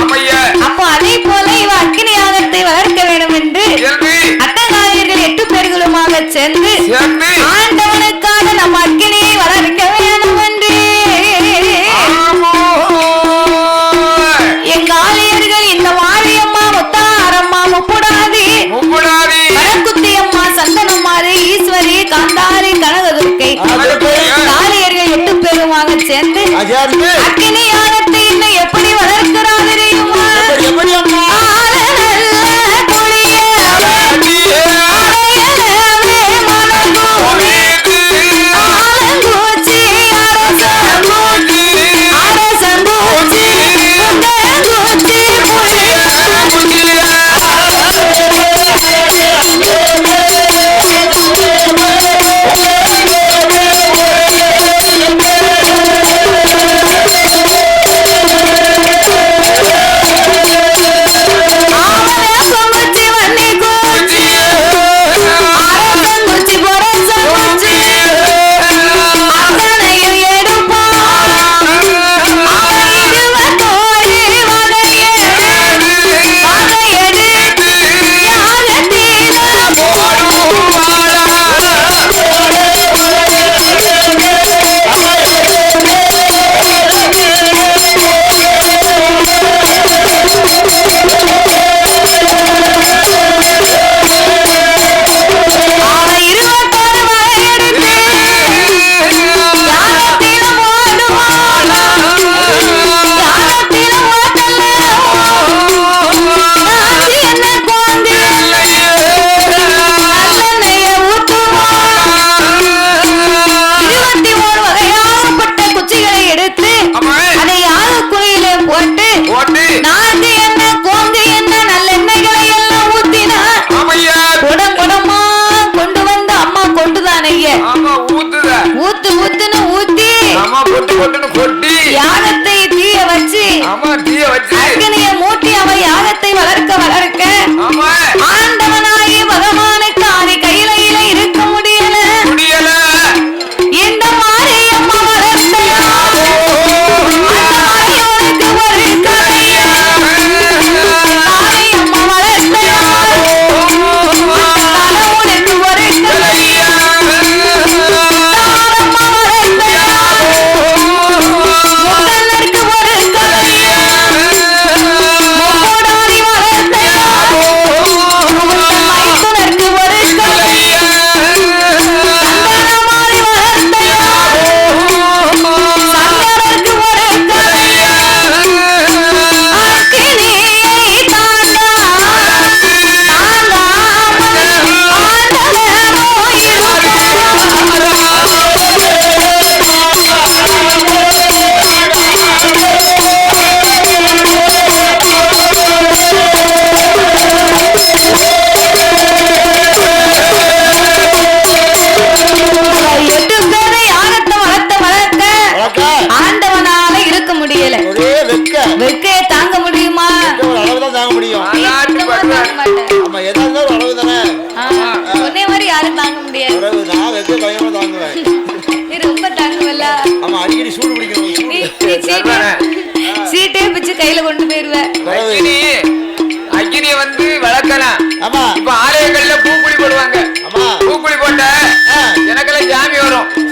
ஆமையா அப்போ அதே போல இவ அக்கினி யாகத்தை வளர்க்க வேண்டும் என்று அட்டகாரியர்கள் எட்டு பேர்களுமாக சேர்ந்து ஆண்டவனுக்காக நம்ம அக்கினியை வளர்க்க வேண்டும் என்று. எங்க ஆலயர்கள் இந்த மாரியம்மா முத்தாரம்மா முப்புடாதி. வடக்குத்தி அம்மா ஈஸ்வரி காந்தாரி கனகதுர்க்கை. ஆலயர்கள் எட்டு பேருமாக சேர்ந்து அஜாருக்கு கொட்டு யாகத்தை தீய வச்சு ஆமா தீய வச்சு. அக்னிய மூட்டி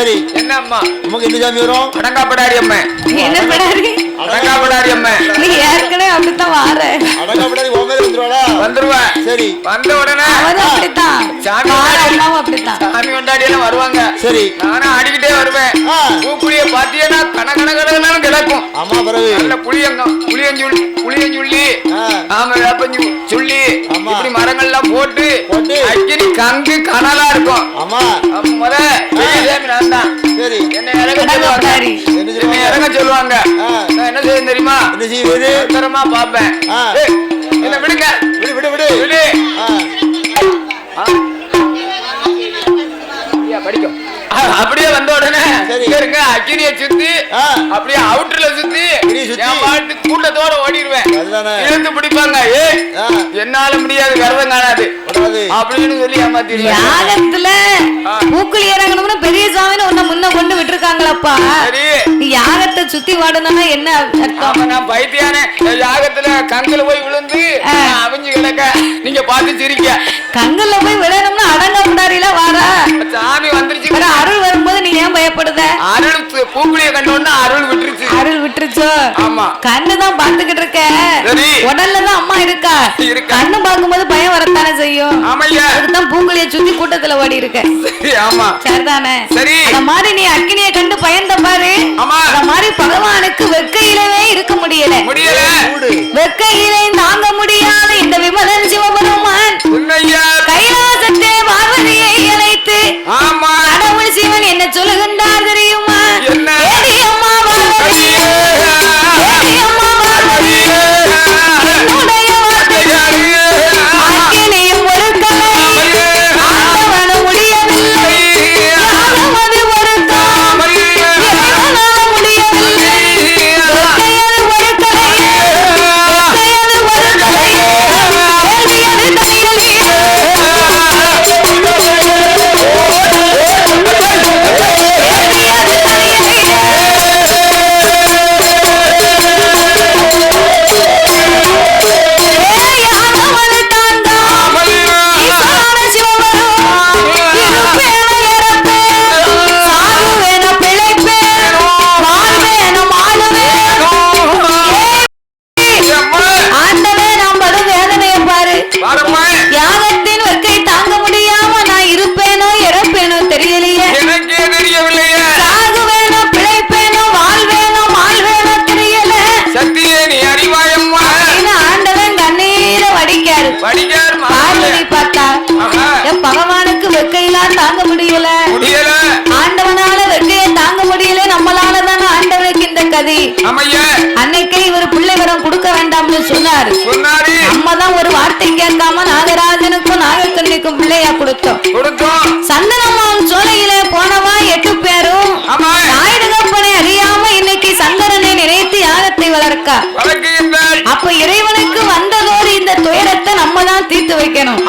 சரி. என்ன அம்மா நமக்கு எந்த சாமி வரும்? அடங்காப்படாரி அம்மன் என்ன படாரு? அடங்காப்படாரி அம்மன் நீ ஏற்கனவே அப்படித்தான் வார. அடங்காப்படாரி உன் மேல வந்துருவாளா வந்துருவா. சரி. வந்த உடனே அவனும் அப்படித்தான். சாமி வார கொண்டாடி- அம்மாவும் அப்படித்தான். சாமி கொண்டாடி எல்லாம் வருவாங்க. சரி. நானும் ஆடிக்கிட்டே வருவேன். பூக்குழிய பாத்தீங்கன்னா கன கன கடகடன்னு கிடக்கும். ஆமா பிறகு. நல்ல புளியங்கம் புளியஞ்சுள்ளி புளியஞ்சுள்ளி ஆ, ஆமா வேப்பஞ்சு சொல்லி. இப்படி மரங்கள்லாம் போட்டு. அக்கினி கங்கு கனலா இருக்கும். ஆமா. முத சாமி நான் தான். சரி. என்ன இறங்க சொல்லுவாங்க. என்ன? இறங்க சொல்லுவாங்க. என்ன செய்ய தெரியுமா? என்ன செய்வது பத்திரமா பாப்பேன் என்ன விடுங்க? விடு விடு விடு. விடு. படிக்கும். அப்படியே வந்த உடனே இருங்க அக்கினிய சுத்தி. அப்படியே அவுட்டர்ல சுத்தி. என் பாட்டு கூட்டத்தோட ஓடிடுவேன் இழுத்து பிடிப்பாங்க. ஆ. என்னால முடியாது கர்வம் காணாது. கூடாது அப்படின்னு சொல்லி ஏமாத்திருக்காங்க யாகத்துல. பூக்குழி இறங்கணும்னு பெரிய சாமின்னு உன்னை முன்ன கொண்டு விட்டுருக்காங்களப்பா. யாகத்தை சுத்தி வாடணும்னா என்ன அர்த்தம்? நான் பைத்தியானே யாகத்துல கங்குல போய் விழுந்து அவிஞ்சு கிடக்க. நீங்க பார்த்து சிரிக்க கங்கல்ல போய் விழணும்னா அடங்க முன்னாடில வாரா சாமி வந்துருச்சு. அருள் வரும்போது நீ ஏன் பயப்படுத? அருள் பூக்குழிய கண்டோன்னா அருள் விட்டுருச்சு. அருள் விட்டுருச்சோ? ஆமா. கண்ணு தான் பாத்துக்கிட்டு இருக்க. சரி. உடல்ல தான் அம்மா இருக்கா. கண்ணு பார்க்கும்போது பயம் வரத்தானே செய்யும்? அதுக்குதான் பூங்குழிய சுத்தி கூட்டத்துல ஓடி இருக்க சரி, ஆமா. சரிதானே? சரி. அந்த மாதிரி நீ அக்கினிய கண்டு பயந்த பாரு. ஆமா. அந்த மாதிரி பகவானுக்கு வெக்கையிலவே இருக்க முடியல. வெக்கையிலே தாங்க முடியாத இந்த விமலன் சிவபெருமான் கைலாசத்தே பார்வதியை அழைத்து ஆமா. கடவுள் சிவன் என்ன சொல்லுகின்றார் அம்மையா அன்னைக்கே இவர் பிள்ளை வரம் கொடுக்க வேண்டாம்னு சொன்னாரு. நம்ம தான் ஒரு வார்த்தை கேட்காம நாகராஜனுக்கும் நாகக்கண்ணிக்கும் பிள்ளையா கொடுத்தோம். சந்தனமாம் சோலையிலே போனவா எட்டு பேரும். நாயுடுகப்பனை அறியாம இன்னைக்கு சங்கரனை நினைத்து யாகத்தை வளர்க்கா? அப்ப இறைவனுக்கு வந்ததோடு இந்த துயரத்தை நம்ம தான் தீர்த்து வைக்கணும்.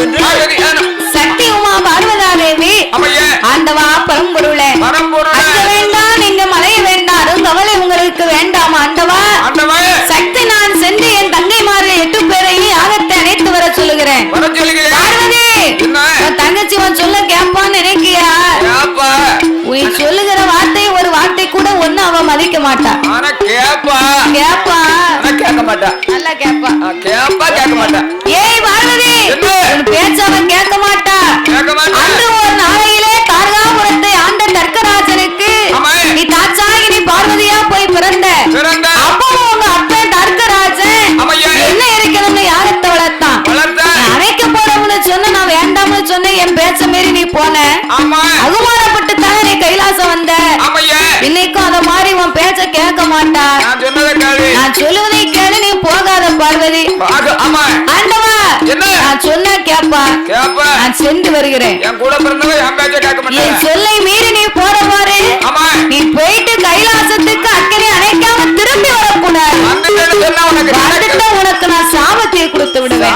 என்று என்று சக்தி உமா பார்வதா தேவி ஆமையா ஆண்டவா பரம்பொருளே அஞ்ச வேண்டாம் நீங்க மலைய வேண்டாம் அருங்கவலை உங்களுக்கு வேண்டாம் ஆண்டவா. சக்தி நான் சென்று என் தங்கைமார்கள் எட்டு பேரையும் யாகத்தை அழைத்து வர சொல்லுகிறேன். பார்வதி தங்கச்சி உன் சொல்ல கேட்பான்னு நினைக்கியா? நீ சொல்லுகிற வார்த்தை ஒரு வார்த்தை கூட ஒண்ணு அவ மதிக்க மாட்டா. ஆனா கேப்பா. கேட்க மாட்டா. நல்லா கேப்பா. கேப்பா கேட்க மாட்டா. ஏய் கேட்க மாட்டா நான் சொல்லுவதை கேளு நீ போகாத பார்வதி. ஆக- ஆமா. ஆண்டவா என்ன? நான் சொன்னா கேப்பா. கேப்பா. நான் சென்று வருகிறேன். சொல்லை மீறி நீ போற பாரு. ஆமா. நீ போயிட்டு கைலாசத்துக்கு அக்கறை அணைக்காம திரும்பி வரக்கூடாது. உனக்கு நான் சாபத்தை கொடுத்து விடுவேன்.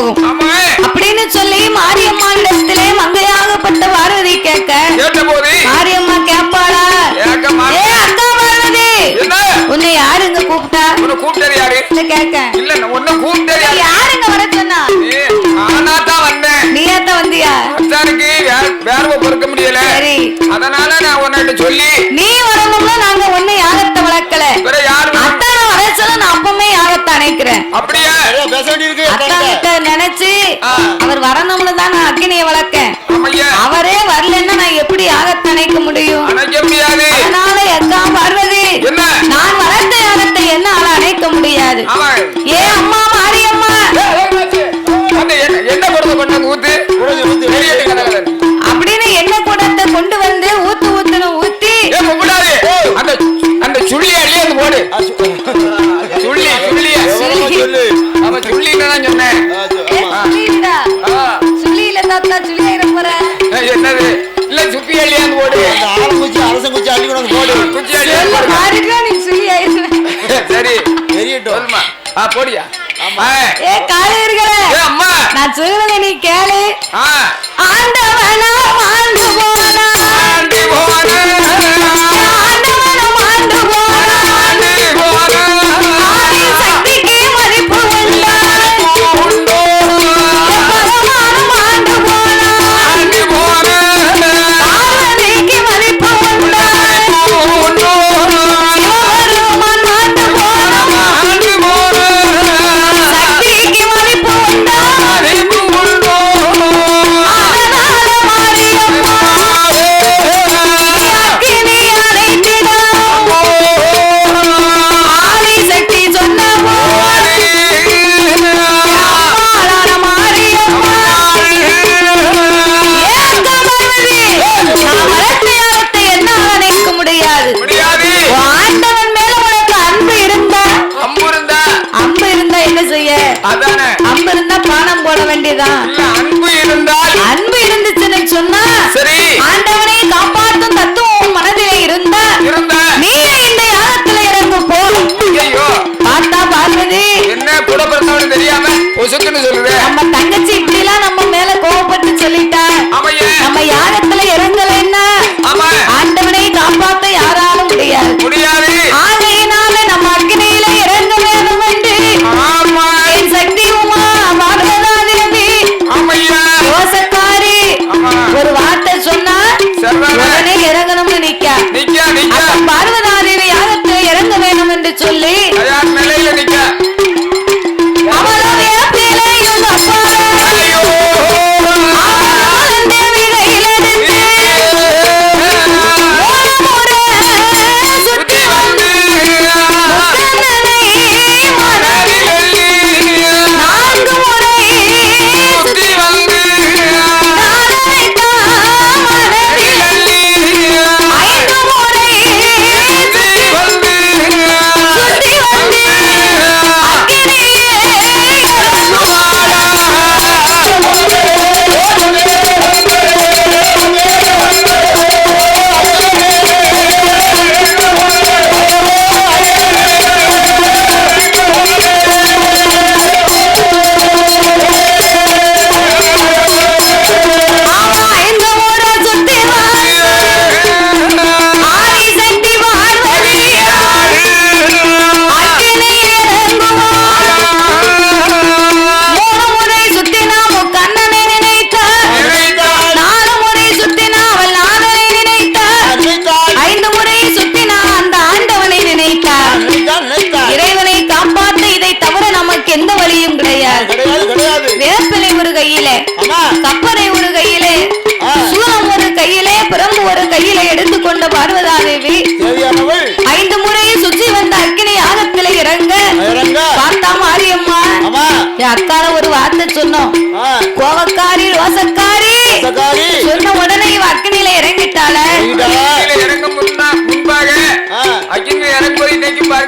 போகும். அப்படின்னு சொல்லி மாரியம்மா இடத்திலே மங்கையாகப்பட்ட பாரதி கேட்க மாரியம்மா கேட்பாளா? ஏ அக்கா பாரதி. உன்னை யாருங்க கூப்பிட்டா? கூப்பிட்டது யாரு? கேட்க. இல்ல உன்ன கூப்பிட்டது யாருங்க வர சொன்னா நானா தான் வந்தேன். நீ தான் வந்தியா அச்சாருக்கு வேர்வை பொறுக்க முடியல. சரி. அதனால நான் உன்னிட்ட சொல்லி நீ வரணும்னா நாங்க உன்னை யாகத்தை வளர்க்கல? யாரு அத்தான வர சொல்ல நான் அப்பமே யாகத்தை அணைக்கிறேன்? அப்படியா? அவர் வரணும்னு தான் நான் அக்னியை வளர்க்க ஆ போடியா? ஏ கால இருக்கற. ஏ அம்மா. நான் சொல்றத நீ கேளு. ஆண்டவனா வாழ்ந்து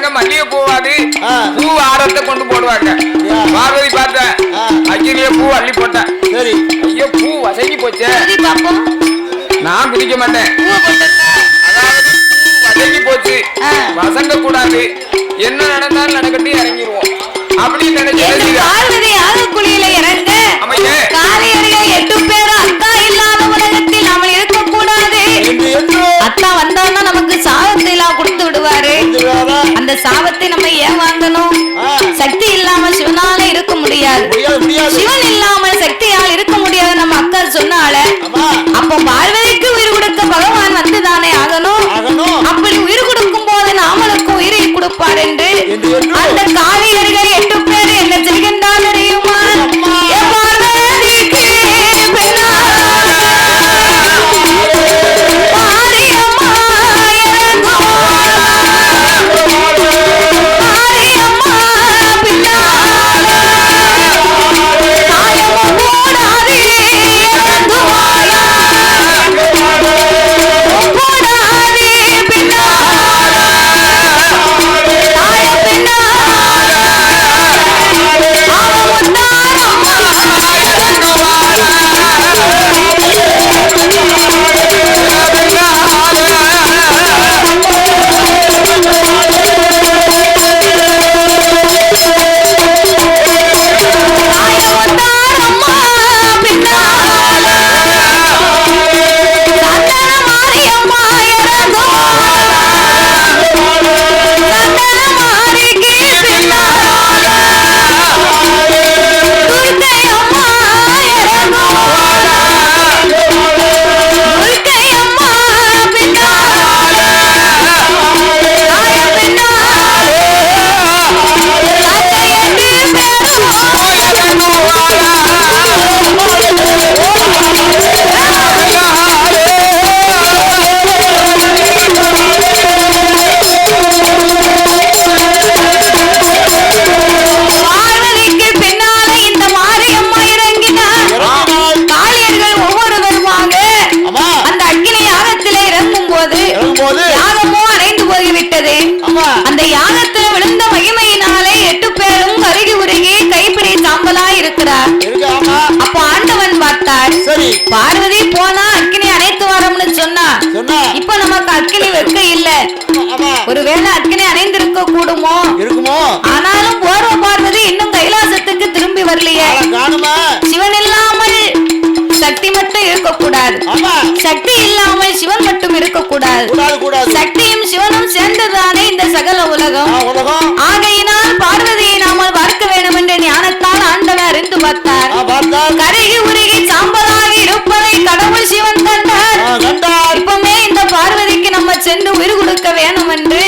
அங்க மல்லிகை பூவாது பூ ஆரத்தை கொண்டு போடுவாங்க. பார்வதி பார்த்தேன் அக்கிலேயே பூ அள்ளி போட்டேன் சரி. ஐயோ பூ வசங்கி போச்சு. நான் குடிக்க மாட்டேன். வசங்கி போச்சு. வசங்க கூடாது என்ன நடந்தாலும் நடக்கட்டும் இறங்கிடுவோம் அப்படின்னு நினைச்சு எட்டு பேரும் அத்தா இல்லாத உலகத்தில் நாம இருக்கக்கூடாது. அத்தா வந்தான்னா நமக்கு சாபத்தை நம்ம ஏன் சக்தி இல்லாம சிவனால இருக்க முடியாது. சிவன் இல்லாமல் சக்தியால் இருக்க முடியாது நம்ம அக்கா சொன்னால அப்ப பார்வதிக்கு உயிர் கொடுத்த பகவான் வந்து தானே ஆகணும். அப்படி உயிர் கொடுக்கும் போது நாமளுக்கும் உயிரை கொடுப்பார் என்று பார்வதியும் சிவனும் சேர்ந்ததானே இந்த சகல உலகம்? ஆகையினால் பார்வதியை நாமல் பார்க்க வேண்டும் என்ற ஞானத்தால் ஆண்டவர் அறிந்து பார்த்தார். கருகி உருகி சாம்பலாகி இருப்பதை கடவுள் சிவன் கண்டார். இப்பவுமே இந்த பார்வதிக்கு நம்ம சென்று உயிர் கொடுக்க வேண்டும் என்று